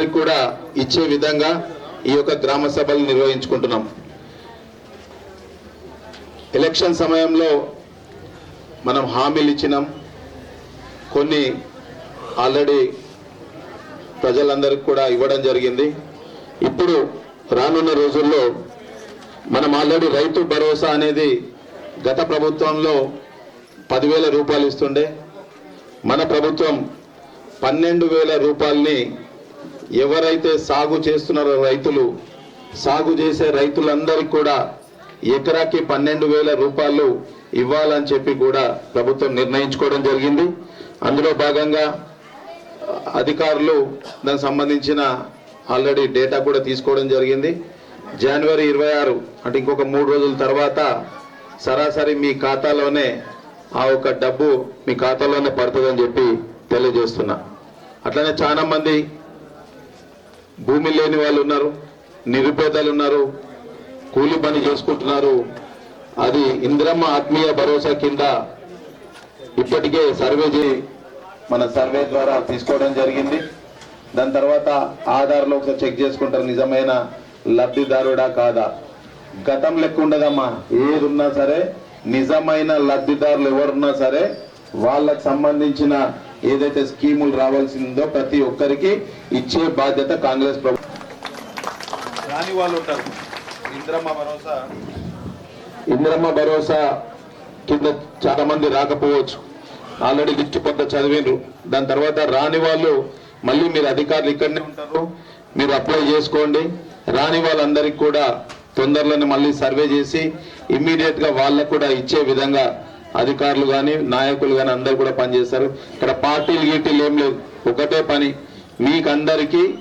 రైతులందరికీ కూడా ఇచ్చే విధంగా ఈ యొక్క గ్రామ సభలు నిర్వహించుకుంటున్నాం. ఎలక్షన్ సమయంలో మనం హామీలు ఇచ్చినాం. కొన్ని ఆల్రెడీ ప్రజలందరికీ కూడా ఇవ్వడం జరిగింది. ఇప్పుడు రానున్న రోజుల్లో మనం ఆల్రెడీ రైతు భరోసా అనేది గత ప్రభుత్వంలో పదివేల రూపాయలు ఇస్తుండే. మన ప్రభుత్వం పన్నెండు వేల రూపాయలని ఎవరైతే సాగు చేస్తున్నారో రైతులు సాగు చేసే రైతులందరికీ కూడా ఎకరాకి పన్నెండు వేల రూపాయలు ఇవ్వాలని చెప్పి కూడా ప్రభుత్వం నిర్ణయించుకోవడం జరిగింది. అందులో భాగంగా అధికారులు దానికి సంబంధించిన ఆల్రెడీ డేటా కూడా తీసుకోవడం జరిగింది. జనవరి ఇరవై ఆరు అంటే ఇంకొక మూడు రోజుల తర్వాత సరాసరి మీ ఖాతాలోనే ఆ ఒక డబ్బు మీ ఖాతాలోనే పడుతుందని చెప్పి తెలియజేస్తున్నా. అట్లనే చాలామంది భూమి లేని వాళ్ళు ఉన్నారు నిరుపేదలు ఉన్నారు కూలి పని చేసుకుంటున్నారు. అది ఇంద్రమ్మ ఆత్మీయ భరోసా కింద ఇప్పటికే సర్వే మన సర్వే ద్వారా తీసుకోవడం జరిగింది. దాని తర్వాత ఆధార్లో ఒకసారి చెక్ చేసుకుంటారు నిజమైన లబ్ధిదారుడా కాదా. గతం లెక్క ఉండదమ్మా ఏది ఉన్నా సరే నిజమైన లబ్ధిదారులు ఎవరున్నా సరే వాళ్ళకు సంబంధించిన ఏదైతే స్కీములు రావాల్సిందో ప్రతి ఒక్కరికి ఇచ్చే బాధ్యత కాంగ్రెస్ ప్రభుత్వం. రాని వాళ్ళు ఉంటారు. ఇంద్రమ్మ భరోసా. ఇంద్రమ్మ భరోసా కింద చాలా మంది రాకపోవచ్చు. ఆల్రెడీ లిస్ట్ కొంత చదివిండ్రు. దాని తర్వాత రాని వాళ్ళు మళ్ళీ మీరు అధికారులు ఇక్కడనే ఉంటారు. మీరు అప్లై చేసుకోండి. రాని వాళ్ళందరికీ కూడా తొందరలోనే మళ్ళీ సర్వే చేసి ఇమ్మీడియట్గా వాళ్ళకు కూడా ఇచ్చే విధంగా అధికారులు కానీ నాయకులు కానీ అందరు కూడా పనిచేస్తారు ఇక్కడ పార్టీలు గీటీలు ఏం లేవు. ఒకటే పని. మీకందరికీ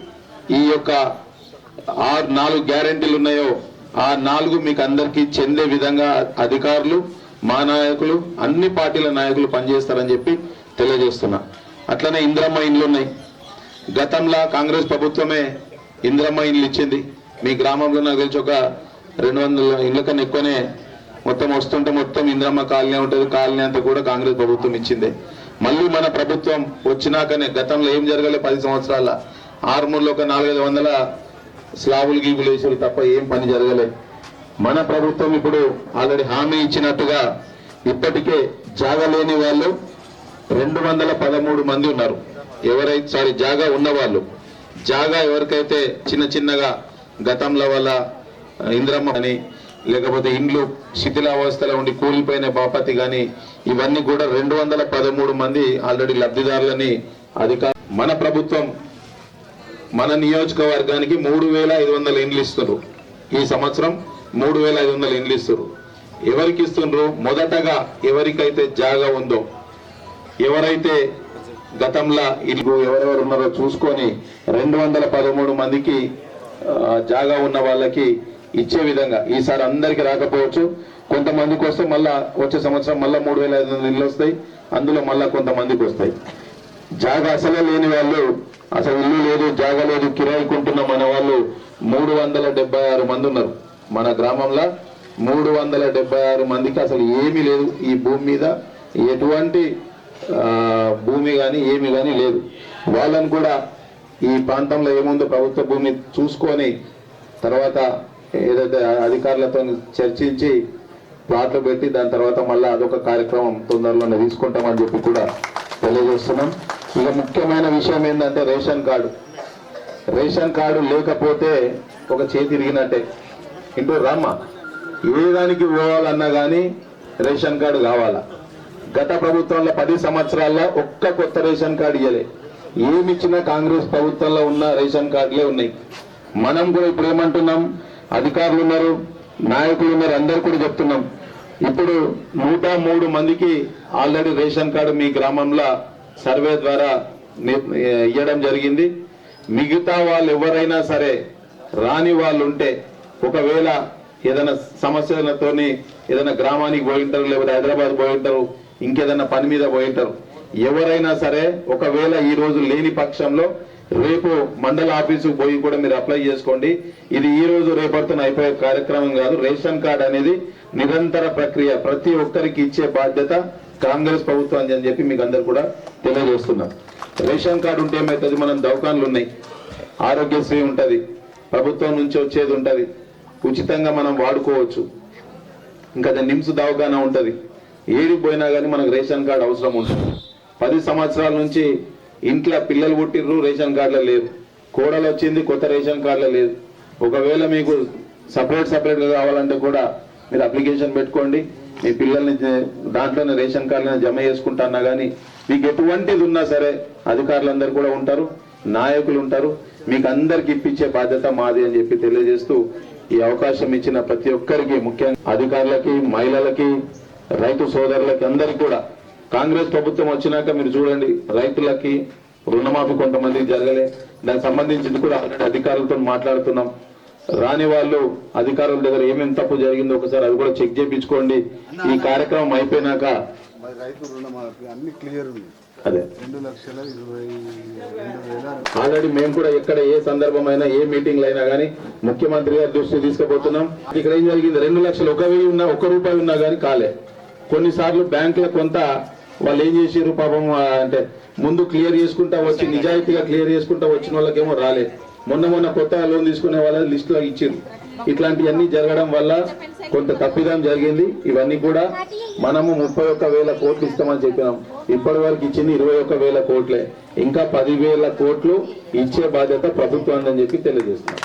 ఈ యొక్క ఆరు నాలుగు గ్యారెంటీలు ఉన్నాయో ఆ నాలుగు మీకు అందరికీ చెందే విధంగా అధికారులు మా నాయకులు అన్ని పార్టీల నాయకులు పనిచేస్తారని చెప్పి తెలియజేస్తున్నా. అట్లనే ఇంద్రమ్మ ఇండ్లు ఉన్నాయి. గతంలో కాంగ్రెస్ ప్రభుత్వమే ఇంద్రమ్మ ఇండ్లు ఇచ్చింది. మీ గ్రామంలో నాకు తెలిసి ఒక రెండు వందల ఇండ్ల కన్నా ఎక్కువనే మొత్తం వస్తుంటే మొత్తం ఇంద్రమ్మ కాలనీ ఉంటుంది. కాలనీ అంతా కూడా కాంగ్రెస్ ప్రభుత్వం ఇచ్చిందే. మళ్ళీ మన ప్రభుత్వం వచ్చినాకనే గతంలో ఏం జరగలే పది సంవత్సరాల. ఆరుమూరులో ఒక నాలుగైదు వందల స్లాబులు గీబులు వేసారు తప్ప ఏం పని జరగలే. మన ప్రభుత్వం ఇప్పుడు ఆల్రెడీ హామీ ఇచ్చినట్టుగా ఇప్పటికే జాగా లేని వాళ్ళు రెండు వందల పదమూడు మంది ఉన్నారు. ఎవరైతే సారీ జాగా ఉన్నవాళ్ళు. జాగా ఎవరికైతే చిన్న చిన్నగా గతంలో వల్ల ఇంద్రమ్మ అని లేకపోతే ఇండ్లు శిథిలావస్థలో ఉండి కూలిపోయిన బాపతి కానీ ఇవన్నీ కూడా రెండు వందల పదమూడు మంది ఆల్రెడీ లబ్ధిదారులని అధికార మన ప్రభుత్వం మన నియోజకవర్గానికి మూడు వేల ఐదు వందల ఇండ్లు ఇస్తున్నారు ఈ సంవత్సరం మూడు వేల ఐదు వందల ఇండ్లు ఇస్తున్నారు ఎవరికి ఇస్తున్నారు మొదటగా ఎవరికైతే జాగా ఉందో ఎవరైతే గతంలో ఇల్లు ఎవరెవరు ఉన్నారో చూసుకొని రెండు వందల పదమూడు మందికి జాగా ఉన్న వాళ్ళకి ఇచ్చే విధంగా. ఈసారి అందరికి రాకపోవచ్చు. కొంతమందికి వస్తే మళ్ళా వచ్చే సంవత్సరం మళ్ళీ మూడు వేల ఐదు వందల ఇళ్ళు వస్తాయి. అందులో మళ్ళీ కొంతమందికి వస్తాయి. జాగా అసలే లేని వాళ్ళు అసలు ఇల్లు లేదు జాగా లేదు కిరాయికుంటున్న అనే వాళ్ళు మూడు వందల డెబ్బై ఆరు మంది ఉన్నారు. మన గ్రామంలో మూడు వందల డెబ్బై ఆరు మందికి అసలు ఏమీ లేదు. ఈ భూమి మీద ఎటువంటి భూమి కానీ ఏమి కానీ లేదు. వాళ్ళని కూడా ఈ ప్రాంతంలో ఏముందో ప్రభుత్వ భూమి చూసుకొని తర్వాత ఏదైతే అధికారులతో చర్చించి ప్లాట్లు పెట్టి దాని తర్వాత మళ్ళీ అదొక కార్యక్రమం తొందరలోనే తీసుకుంటామని చెప్పి కూడా తెలియజేస్తున్నాం. ఇక ముఖ్యమైన విషయం ఏంటంటే రేషన్ కార్డు. రేషన్ కార్డు లేకపోతే ఒక చేతి ఇరిగినట్టే. ఇంటూ రమ్మ ఏ దానికి పోవాలన్నా కానీ రేషన్ కార్డు కావాలా? గత ప్రభుత్వంలో పది సంవత్సరాల్లో ఒక్క కొత్త రేషన్ కార్డు ఇవ్వలే ఏమిచ్చినా కాంగ్రెస్ ప్రభుత్వంలో ఉన్న రేషన్ కార్డులే ఉన్నాయి. మనం కూడా ఇప్పుడు ఏమంటున్నాం? అధికారులు ఉన్నారు నాయకులు ఉన్నారు అందరు కూడా చెప్తున్నాం. ఇప్పుడు నూట మూడు మందికి ఆల్రెడీ రేషన్ కార్డు మీ గ్రామంలో సర్వే ద్వారా ఇవ్వడం జరిగింది. మిగతా వాళ్ళు ఎవరైనా సరే రాని వాళ్ళు ఉంటే ఒకవేళ ఏదైనా సమస్యలతోని ఏదైనా గ్రామానికి పోయి ఉంటారు లేకపోతే హైదరాబాద్ పోయి ఉంటారు ఇంకేదైనా పని మీద పోయి ఉంటారు ఎవరైనా సరే ఒకవేళ ఈ రోజు లేని పక్షంలో రేపు మండల ఆఫీసుకు పోయి కూడా మీరు అప్లై చేసుకోండి. ఇది ఈ రోజు రేపటితో అయిపోయే కార్యక్రమం కాదు. రేషన్ కార్డు అనేది నిరంతర ప్రక్రియ. ప్రతి ఒక్కరికి ఇచ్చే బాధ్యత కాంగ్రెస్ ప్రభుత్వం అని చెప్పి మీకు అందరు కూడా తెలియజేస్తున్నాం. రేషన్ కార్డు ఉంటే ఏమవుతుంది మనం దవకాన్లు ఉన్నాయి. ఆరోగ్యశ్రీ ఉంటుంది. ప్రభుత్వం నుంచి వచ్చేది ఉంటుంది. ఉచితంగా మనం వాడుకోవచ్చు. ఇంకా నిమ్స్ దవాఖానా ఉంటుంది. ఏడిపోయినా కానీ మనకు రేషన్ కార్డు అవసరం ఉంటుంది పది సంవత్సరాల నుంచి ఇంట్లో పిల్లలు పుట్టిర్రు రేషన్ కార్డులో లేరు కోడలు వచ్చింది కొత్త రేషన్ కార్డులో లేదు. ఒకవేళ మీకు సపరేట్ సపరేట్గా కావాలంటే కూడా మీరు అప్లికేషన్ పెట్టుకోండి. మీ పిల్లల్ని దాంట్లోనే రేషన్ కార్డులను జమ చేసుకుంటున్నా కానీ మీకు ఎటువంటిది ఉన్నా సరే అధికారులందరూ కూడా ఉంటారు నాయకులు ఉంటారు. మీకు అందరికి ఇప్పించే బాధ్యత మాది అని చెప్పి తెలియజేస్తూ ఈ అవకాశం ఇచ్చిన ప్రతి ఒక్కరికి ముఖ్యంగా అధికారులకి మహిళలకి రైతు సోదరులకి అందరికి కూడా కాంగ్రెస్ ప్రభుత్వం వచ్చినాక మీరు చూడండి రైతులకి రుణమాఫీ కొంతమందికి జరగలే. దానికి సంబంధించి కూడా ఆల్రెడీ అధికారులతో మాట్లాడుతున్నాం. రాని వాళ్ళు అధికారుల దగ్గర ఏమేమి తప్పు జరిగిందో ఒకసారి అది కూడా చెక్ చేయించుకోండి. ఈ కార్యక్రమం అయిపోయినాక అదే. ఆల్రెడీ మేము కూడా ఎక్కడ ఏ సందర్భమైనా ఏ మీటింగ్లు అయినా కానీ ముఖ్యమంత్రి గారి దృష్టి తీసుకుపోతున్నాం. ఇక్కడ ఏం జరిగింది? రెండు లక్షలు ఒక వెయ్యి ఉన్నా ఒక రూపాయి ఉన్నా కానీ కాలే. కొన్నిసార్లు బ్యాంకులో కొంత వాళ్ళు ఏం చేసారు పాపం అంటే ముందు క్లియర్ చేసుకుంటా వచ్చి నిజాయితీగా క్లియర్ చేసుకుంటా వచ్చిన వాళ్ళకేమో రాలే. మొన్న మొన్న కొత్తగా లోన్ తీసుకునే వాళ్ళ లిస్ట్లో ఇచ్చారు ఇట్లాంటివన్నీ జరగడం వల్ల కొంత తప్పిదం జరిగింది. ఇవన్నీ కూడా మనము ముప్పై ఒక్క వేల కోట్లు ఇస్తామని చెప్పినాం. ఇప్పటి వరకు ఇచ్చింది ఇరవై ఒక్క వేల కోట్లే. ఇంకా పదివేల కోట్లు ఇచ్చే బాధ్యత ప్రభుత్వం అని చెప్పి తెలియజేస్తున్నాం.